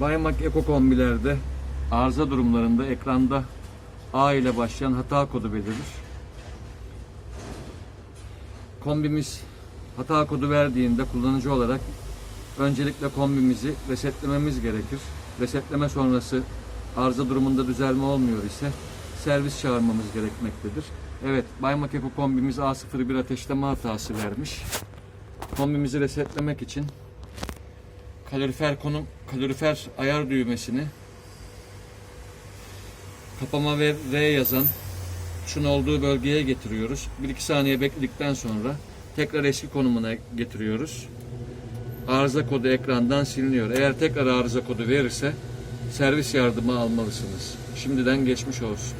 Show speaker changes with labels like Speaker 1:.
Speaker 1: Baymak Eko kombilerde arıza durumlarında ekranda A ile başlayan hata kodu belirir. Kombimiz hata kodu verdiğinde kullanıcı olarak öncelikle kombimizi resetlememiz gerekir. Resetleme sonrası arıza durumunda düzelme olmuyor ise servis çağırmamız gerekmektedir. Evet, Baymak Eko kombimiz A01 ateşleme hatası vermiş. Kombimizi resetlemek için kalorifer konum kalorifer ayar düğmesini kapama ve R yazan tuşun olduğu bölgeye getiriyoruz. 1-2 saniye bekledikten sonra tekrar eski konumuna getiriyoruz. Arıza kodu ekrandan siliniyor. Eğer tekrar arıza kodu verirse servis yardımı almalısınız. Şimdiden geçmiş olsun.